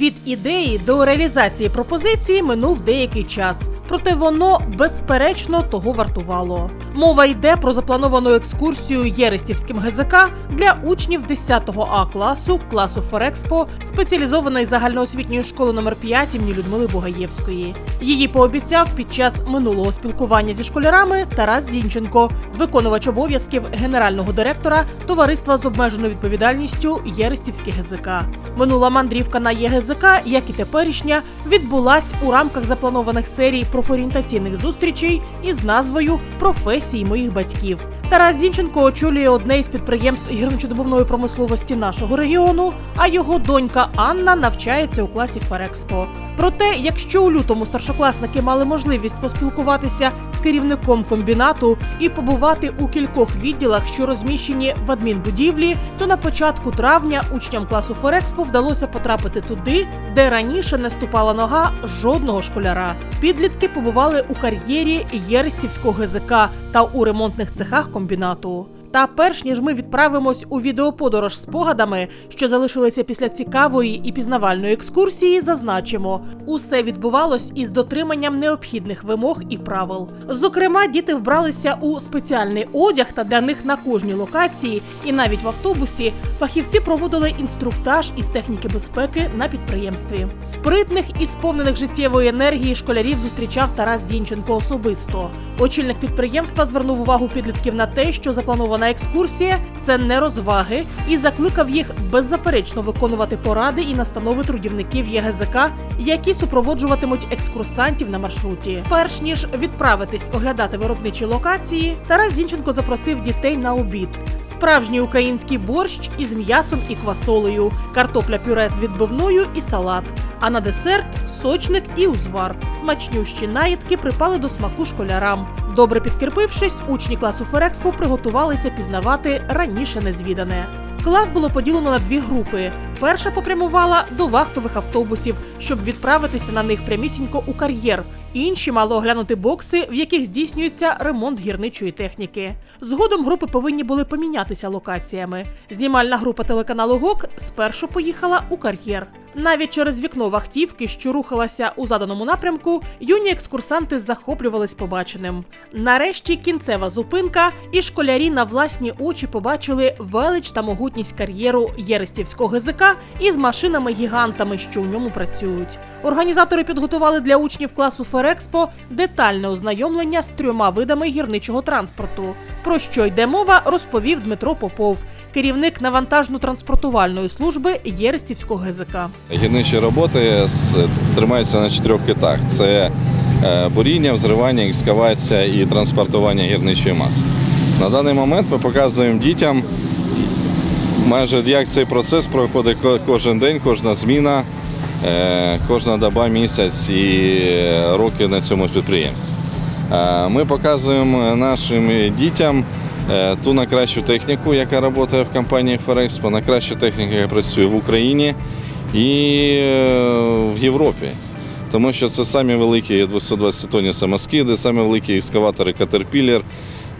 Від ідеї до реалізації пропозиції минув деякий час, проте воно безперечно того вартувало. Мова йде про заплановану екскурсію Єрестівським ГЗК для учнів 10 А класу класу Ферекспо спеціалізованої загальноосвітньої школи номер 5 імені Людмили Бугаєвської. Її пообіцяв під час минулого спілкування зі школярами Тарас Зінченко, виконувач обов'язків генерального директора товариства з обмеженою відповідальністю Єрестівське ГЗК. Минула мандрівка на ЄГЗК, як і теперішня, відбулась у рамках запланованих серій профорієнтаційних зустрічей із назвою Професії моїх батьків. Тарас Зінченко очолює одне із підприємств гірничодобувної промисловості нашого регіону, а його донька Анна навчається у класі Ферекспо. Проте, якщо у лютому старшокласники мали можливість поспілкуватися з керівником комбінату і побувати у кількох відділах, що розміщені в адмінбудівлі, то на початку травня учням класу Ферекспо вдалося потрапити туди, де раніше не ступала нога жодного школяра. Підлітки побували у кар'єрі Єрестівського ГЗК та у ремонтних цехах комбінату. Та перш ніж ми відправимось у відеоподорож з спогадами, що залишилися після цікавої і пізнавальної екскурсії, зазначимо, усе відбувалось із дотриманням необхідних вимог і правил. Зокрема, діти вбралися у спеціальний одяг, та для них на кожній локації, і навіть в автобусі, фахівці проводили інструктаж із техніки безпеки на підприємстві. Спритних і сповнених життєвої енергії школярів зустрічав Тарас Зінченко особисто. Очільник підприємства звернув увагу підлітків на те, що запланована екскурсія це не розваги, і закликав їх беззаперечно виконувати поради і настанови трудівників ЄГЗК, які супроводжуватимуть екскурсантів на маршруті. Перш ніж відправитись оглядати виробничі локації, Тарас Зінченко запросив дітей на обід. Справжній український борщ із м'ясом і квасолею, картопля пюре з відбивною і салат. А на десерт сочник і узвар. Смачнющі наїдки припали до смаку школярам. Добре підкріпившись, учні класу Ферекспо приготувалися пізнавати раніше незвідане. Клас було поділено на дві групи. Перша попрямувала до вахтових автобусів, щоб відправитися на них прямісінько у кар'єр. Інші мали оглянути бокси, в яких здійснюється ремонт гірничої техніки. Згодом групи повинні були помінятися локаціями. Знімальна група телеканалу ГОК спершу поїхала у кар'єр. Навіть через вікно вахтівки, що рухалася у заданому напрямку, юні екскурсанти захоплювались побаченим. Нарешті кінцева зупинка, і школярі на власні очі побачили велич та могутність кар'єру Єрестівського ГЗК із машинами-гігантами, що у ньому працюють. Організатори підготували для учнів класу Ферекспо детальне ознайомлення з трьома видами гірничого транспорту. Про що йде мова, розповів Дмитро Попов, керівник навантажно-транспортувальної служби Єрестівського ГЗК. Гірничі роботи тримаються на чотирьох китах: це е, буріння, взривання, екскавація і транспортування гірничої маси. На даний момент ми показуємо дітям майже як цей процес проходить кожен день, кожна зміна, е, кожна доба, місяць і е, роки на цьому підприємстві. Е, Ми показуємо нашим дітям ту найкращу техніку, яка працює в компанії Ферекспо, найкращу техніку, яка працює в Україні і в Європі. Тому що це самі великі 220 тонні самоскиди, самі великі екскаватори Caterpillar,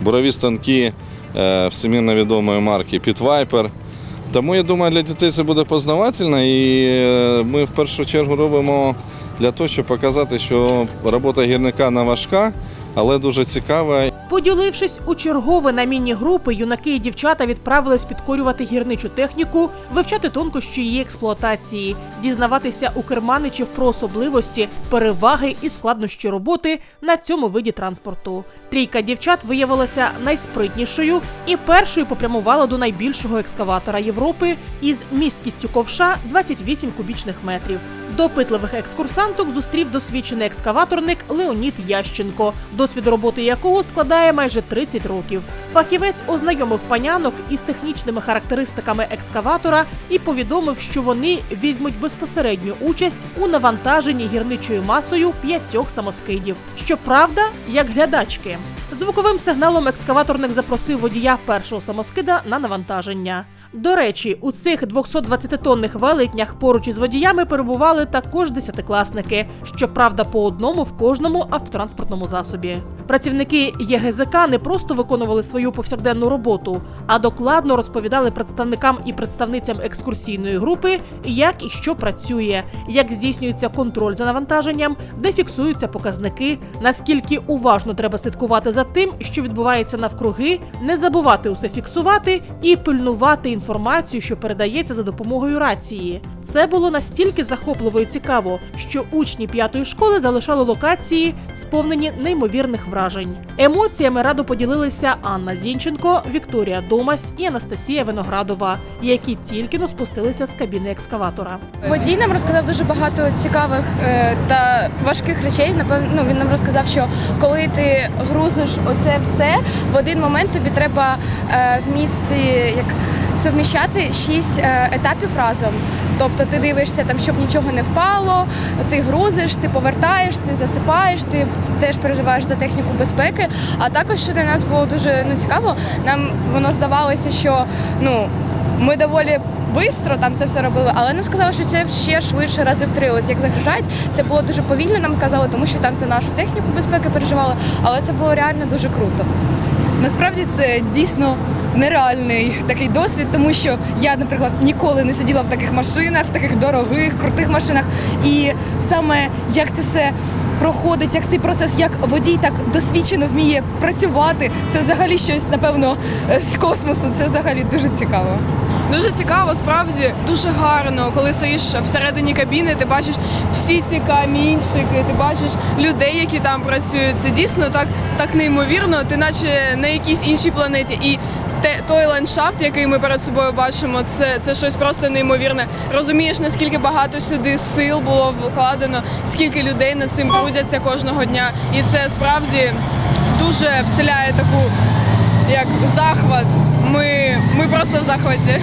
бурові станки всемірно відомої марки Pit Viper. Тому я думаю, для дітей це буде познавательно, і е, ми в першу чергу робимо для того, щоб показати, що робота гірника не важка, але дуже цікава. Поділившись у чергове на міні-групи, юнаки і дівчата відправились підкорювати гірничу техніку, вивчати тонкощі її експлуатації, дізнаватися у керманичів про особливості, переваги і складнощі роботи на цьому виді транспорту. Трійка дівчат виявилася найспритнішою і першою попрямувала до найбільшого екскаватора Європи із місткістю ковша 28 кубічних метрів. Допитливих екскурсанток зустрів досвідчений екскаваторник Леонід Ященко, досвід роботи якого складає майже 30 років. Фахівець ознайомив панянок із технічними характеристиками екскаватора і повідомив, що вони візьмуть безпосередню участь у навантаженні гірничою масою п'ятьох самоскидів. Щоправда, як глядачки. Звуковим сигналом екскаваторник запросив водія першого самоскида на навантаження. До речі, у цих 220-тонних велетнях поруч із водіями перебували також десятикласники, щоправда, по одному в кожному автотранспортному засобі. Працівники ЄГЗК не просто виконували свою повсякденну роботу, а докладно розповідали представникам і представницям екскурсійної групи, як і що працює, як здійснюється контроль за навантаженням, де фіксуються показники, наскільки уважно треба слідкувати за тим, що відбувається навкруги, не забувати усе фіксувати і пильнувати інформацію, що передається за допомогою рації. Це було настільки захопливо і цікаво, що учні п'ятої школи залишали локації, сповнені неймовірних вражень. Емоціями радо поділилися Анна Зінченко, Вікторія Домась і Анастасія Виноградова, які тільки но спустилися з кабіни екскаватора. Водій нам розказав дуже багато цікавих е, та важких речей. Напевно, ну, він нам розказав, що коли ти грузиш оце все, в один момент тобі треба е, вмісти як совміщати шість е, етапів разом. Тобто ти дивишся там, щоб нічого не впало, ти грузиш, ти повертаєш, ти засипаєш, ти теж переживаєш за техніку безпеки. А також що для нас було дуже ну, цікаво, нам воно здавалося, що ну ми доволі швидко там це все робили, але нам сказали, що це ще швидше рази в три. От як загружають, це було дуже повільно. Нам сказали, тому що там за нашу техніку безпеки переживали, але це було реально дуже круто. Насправді це дійсно нереальний такий досвід, тому що я, наприклад, ніколи не сиділа в таких машинах, в таких дорогих, крутих машинах. І саме як це все проходить, як цей процес, як водій так досвідчено вміє працювати, це взагалі щось, напевно, з космосу. Це взагалі дуже цікаво. Дуже цікаво, справді дуже гарно, коли стоїш всередині кабіни, ти бачиш всі ці камінчики, ти бачиш людей, які там працюють. Це дійсно так, так неймовірно, ти наче на якійсь іншій планеті. І те, той ландшафт, який ми перед собою бачимо, це, це щось просто неймовірне. Розумієш, наскільки багато сюди сил було вкладено, скільки людей над цим трудяться кожного дня. І це справді дуже вселяє таку як захват. Ми, ми просто в захваті.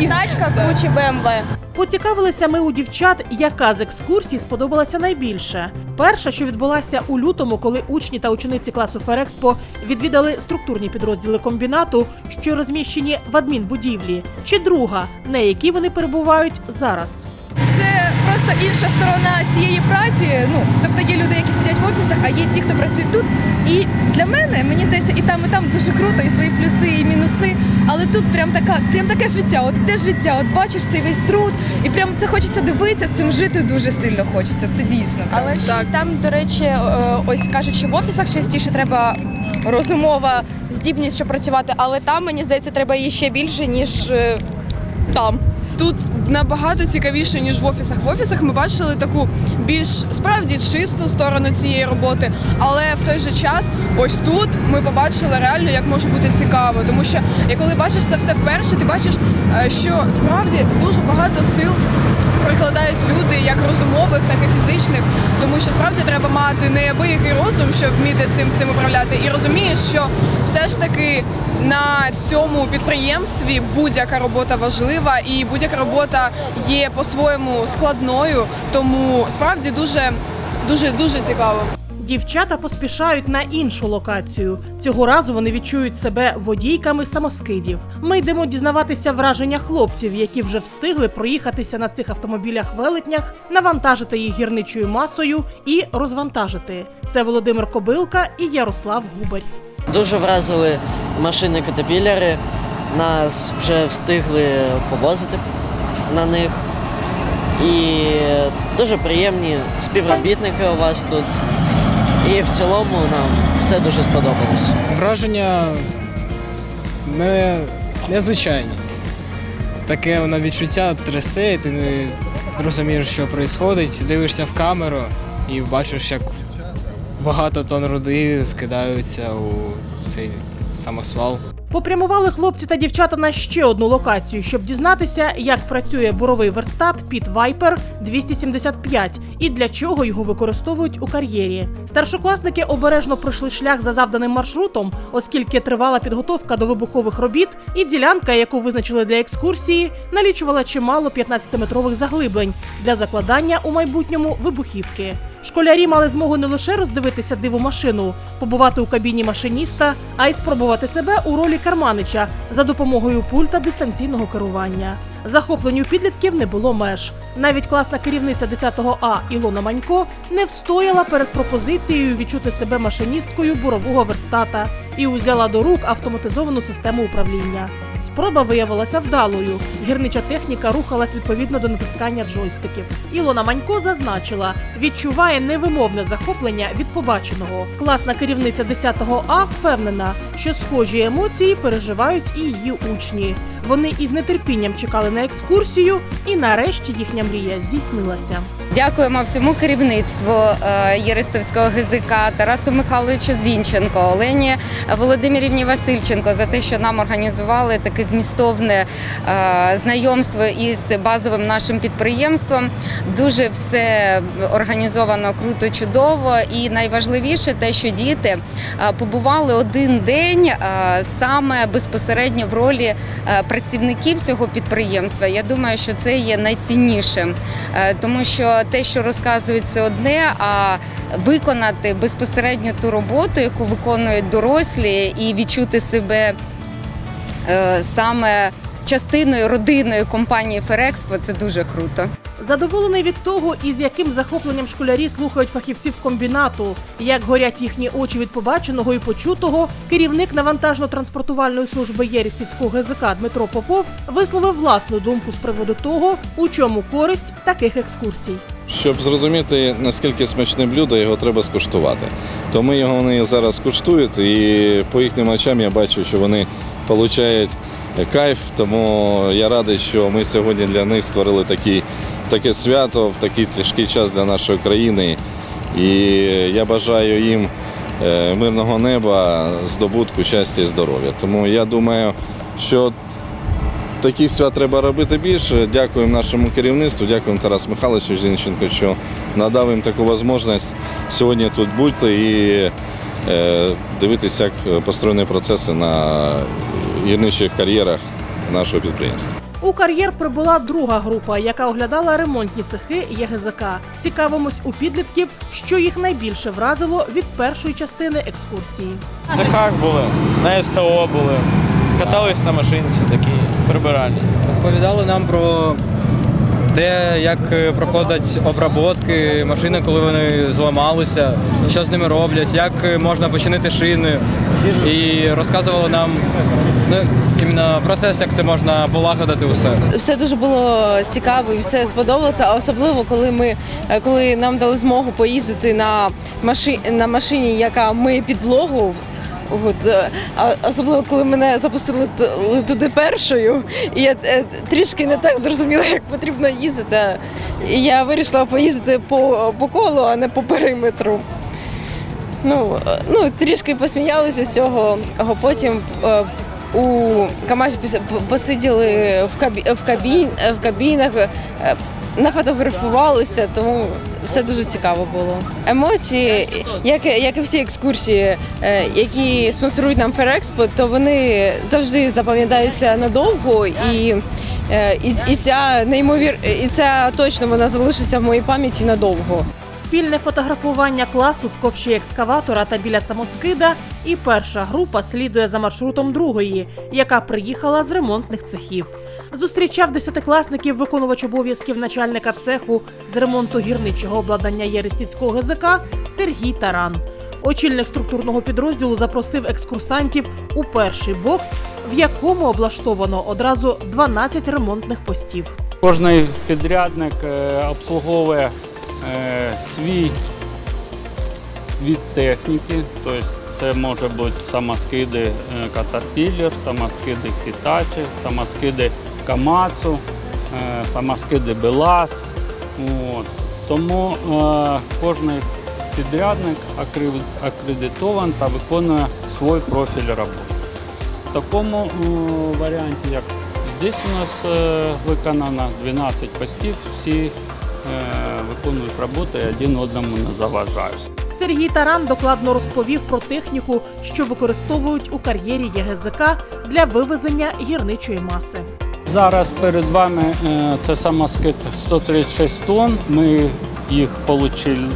І тачка круче БМВ. Поцікавилися ми у дівчат, яка з екскурсій сподобалася найбільше. Перша, що відбулася у лютому, коли учні та учениці класу Ферекспо відвідали структурні підрозділи комбінату, що розміщені в адмінбудівлі, чи друга, на якій вони перебувають зараз. Просто інша сторона цієї праці. Ну тобто є люди, які сидять в офісах, а є ті, хто працюють тут. І для мене мені здається, і там, і там дуже круто, і свої плюси, і мінуси. Але тут прям така, прям таке життя. От іде життя, от бачиш цей весь труд, і прям це хочеться дивитися, цим жити дуже сильно хочеться. Це дійсно. Але ж Так. там, до речі, е, ось кажуть, що в офісах частіше треба розумова здібність, щоб працювати, але там, мені здається, треба її ще більше, ніж е, там. Тут набагато цікавіше, ніж в офісах. В офісах ми бачили таку більш справді чисту сторону цієї роботи. Але в той же час, ось тут ми побачили реально, як може бути цікаво. Тому що і коли бачиш це все вперше, ти бачиш, е, що справді дуже багато сил прикладають люди, як розумових, так і фізичних. Тому що справді треба мати неабиякий розум, щоб вміти цим всім управляти. І розумієш, що все ж таки на цьому підприємстві будь-яка робота важлива і будь-яка робота є по-своєму складною. Тому справді дуже дуже дуже цікаво. Дівчата поспішають на іншу локацію. Цього разу вони відчують себе водійками самоскидів. Ми йдемо дізнаватися враження хлопців, які вже встигли проїхатися на цих автомобілях-велетнях, навантажити їх гірничою масою і розвантажити. Це Володимир Кобилка і Ярослав Губарь. Дуже вразили машини катапіляри. Нас вже встигли повозити на них. І дуже приємні співробітники у вас тут. І в цілому нам все дуже сподобалось. Враження не, незвичайні. Таке воно відчуття трясе, ти не розумієш, що відбувається, дивишся в камеру і бачиш, як багато тонн руди скидаються у цей самосвал. Попрямували хлопці та дівчата на ще одну локацію, щоб дізнатися, як працює буровий верстат Pit Viper 275 і для чого його використовують у кар'єрі. Старшокласники обережно пройшли шлях за завданим маршрутом, оскільки тривала підготовка до вибухових робіт, і ділянка, яку визначили для екскурсії, налічувала чимало 15-метрових заглиблень для закладання у майбутньому вибухівки. Школярі мали змогу не лише роздивитися диву машину, побувати у кабіні машиніста, а й спробувати себе у ролі керманича за допомогою пульта дистанційного керування. Захопленню підлітків не було меж. Навіть класна керівниця 10 А Ілона Манько не встояла перед пропозицією відчути себе машиністкою бурового верстата і узяла до рук автоматизовану систему управління. Спроба виявилася вдалою. Гірнича техніка рухалась відповідно до натискання джойстиків. Ілона Манько зазначила, відчуває невимовне захоплення від побаченого. Класна керівниця 10 А впевнена, що схожі емоції переживають і її учні. Вони із нетерпінням чекали на екскурсію, і нарешті їхня мрія здійснилася. Дякуємо всьому керівництву е, Єристовського ГЗК, Тарасу Михайловичу Зінченко, Олені Володимирівні Васильченко за те, що нам організували таке змістовне е, знайомство із базовим нашим підприємством. Дуже все організовано круто, чудово. І найважливіше те, що діти е, побували один день е, саме безпосередньо в ролі е, працівників цього підприємства. Я думаю, що це є найціннішим, Е, тому що те, що розказують, це одне, а виконати безпосередньо ту роботу, яку виконують дорослі, і відчути себе е, саме частиною родиною компанії Ферекспо, це дуже круто. Задоволений від того, із яким захопленням школярі слухають фахівців комбінату, як горять їхні очі від побаченого і почутого, керівник навантажно-транспортувальної служби Єрістівського ГЗК Дмитро Попов висловив власну думку з приводу того, у чому користь таких екскурсій. Щоб зрозуміти, наскільки смачне блюдо, його треба скуштувати. Ми його вони зараз куштують, і по їхнім очам я бачу, що вони отримують кайф. Тому я радий, що ми сьогодні для них створили такі, таке свято в такий тяжкий час для нашої країни. І я бажаю їм е, мирного неба, здобутку, щастя і здоров'я. Тому я думаю, що Таких свят треба робити більше. Дякуємо нашому керівництву, дякуємо Тарасу Михайловичу Зінченко, що надав їм таку можливість сьогодні тут бути і е, дивитися, як построєні процеси на гірничих кар'єрах нашого підприємства. У кар'єр прибула друга група, яка оглядала ремонтні цехи ЄГЗК. Цікавимось у підлітків, що їх найбільше вразило від першої частини екскурсії. В цехах були, на СТО були, катались на машинці такі прибиральні. Розповідали нам про те, як е, проходять обработки машини, коли вони зламалися, що з ними роблять, як е, можна починити шини. І розказували нам ну, процес, як це можна полагодити усе. все дуже було цікаво і все сподобалося. А особливо, коли ми е, коли нам дали змогу поїздити на машині, на машині, яка миє підлогу. От, е, особливо, коли мене запустили туди першою, і я е, трішки не так зрозуміла, як потрібно їздити. І я вирішила поїздити по, по колу, а не по периметру. Ну, ну трішки посміялися з цього. а Потім у Камазі пос- посиділи в, кабі, в, кабін, в кабінах, е, нафотографувалися, тому все дуже цікаво було. Емоції, як, як і всі екскурсії, е, які спонсорують нам Ферекспо, то вони завжди запам'ятаються надовго і. е, І, і ця неймовір, і ця точно вона залишиться в моїй пам'яті надовго. Спільне фотографування класу в ковші екскаватора та біля самоскида. І перша група слідує за маршрутом другої, яка приїхала з ремонтних цехів. Зустрічав десятикласників виконувач обов'язків начальника цеху з ремонту гірничого обладнання Єрестівського ГЗК Сергій Таран. Очільник структурного підрозділу запросив екскурсантів у перший бокс, в якому облаштовано одразу 12 ремонтних постів. Кожний підрядник е, обслуговує свій від техніки, тобто це може бути самоскиди е, Caterpillar, самоскиди Hitachi, самоскиди Камацу, е, самоскиди Белас. От. Тому е, кожний підрядник акредитований та виконує свій профіль роботи. В такому е, варіанті, як здесь у нас е, виконано 12 постів, всі е, виконують роботу і один одному не заважають. Сергій Таран докладно розповів про техніку, що використовують у кар'єрі ЄГЗК для вивезення гірничої маси. Зараз перед вами е, це самоскид 136 тонн. Ми їх отримали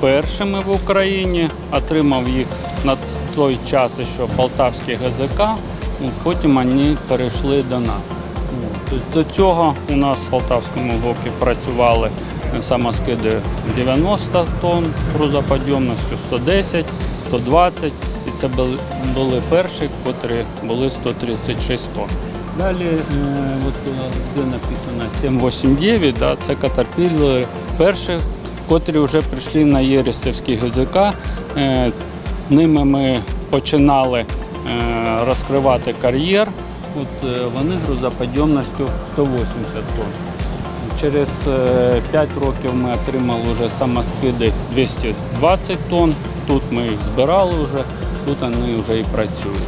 першими в Україні, отримав їх на той час ще Полтавський ГЗК, потім вони перейшли до нас. До цього у нас в Полтавському ГОКі працювали самоскиди 90 тонн грузоподйомністю, 110, 120. І це були, перші, котрі були 136 тонн. Далі, е, от, е, де написано 789, да, це катерпілери перші, котрі вже прийшли на Єрестівський ГЗК. Е, Ними ми починали е, розкривати кар'єр. От, е, вони грузоподйомністю 180 тонн. Через 5 років ми отримали вже самоскиди 220 тонн. Тут ми їх збирали вже, тут вони вже і працюють.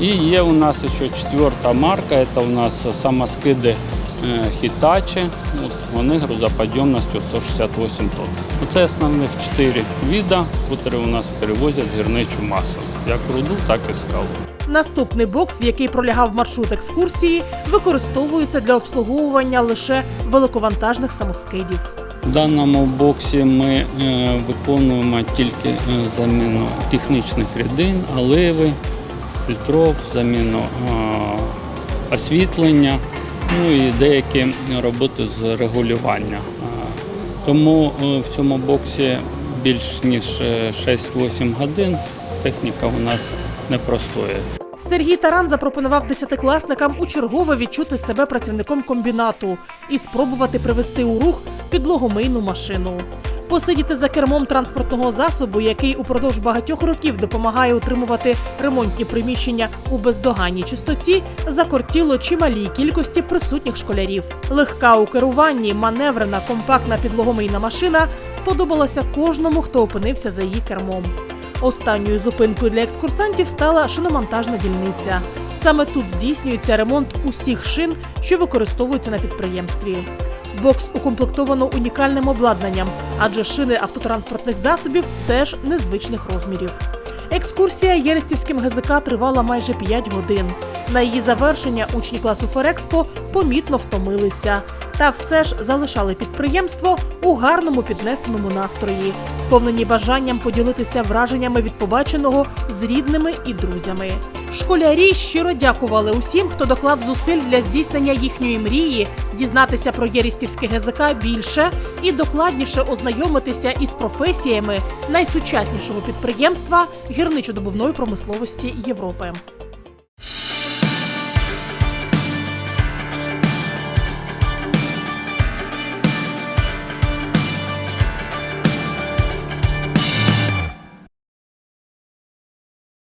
І є у нас ще четверта марка, це у нас самоскиди е, Hitachi. От вони грузоподйомністю 168 тонн. Це основних чотири вида, які у нас перевозять гірничу масу, як руду, так і скалу. Наступний бокс, в який пролягав маршрут екскурсії, використовується для обслуговування лише великовантажних самоскидів. В даному боксі ми е, виконуємо тільки е, заміну технічних рідин, оливи, фільтров, заміну е, освітлення, ну і деякі роботи з регулювання. Тому в цьому боксі більш ніж е, 6-8 годин техніка у нас не простоє. Сергій Таран запропонував десятикласникам у чергове відчути себе працівником комбінату і спробувати привести у рух підлогомийну машину. Посидіти за кермом транспортного засобу, який упродовж багатьох років допомагає утримувати ремонтні приміщення у бездоганній чистоті, закортіло чималій кількості присутніх школярів. Легка у керуванні, маневрена, компактна підлогомийна машина сподобалася кожному, хто опинився за її кермом. Останньою зупинкою для екскурсантів стала шиномонтажна дільниця. Саме тут здійснюється ремонт усіх шин, що використовуються на підприємстві. Бокс укомплектовано унікальним обладнанням, адже шини автотранспортних засобів теж незвичних розмірів. Екскурсія Єрестівським ГЗК тривала майже 5 годин. На її завершення учні класу Ферекспо помітно втомилися. Та все ж залишали підприємство у гарному піднесеному настрої, сповнені бажанням поділитися враженнями від побаченого з рідними і друзями. Школярі щиро дякували усім, хто доклав зусиль для здійснення їхньої мрії, дізнатися про Єрістівське ГЗК більше і докладніше ознайомитися із професіями найсучаснішого підприємства гірничодобувної промисловості Європи.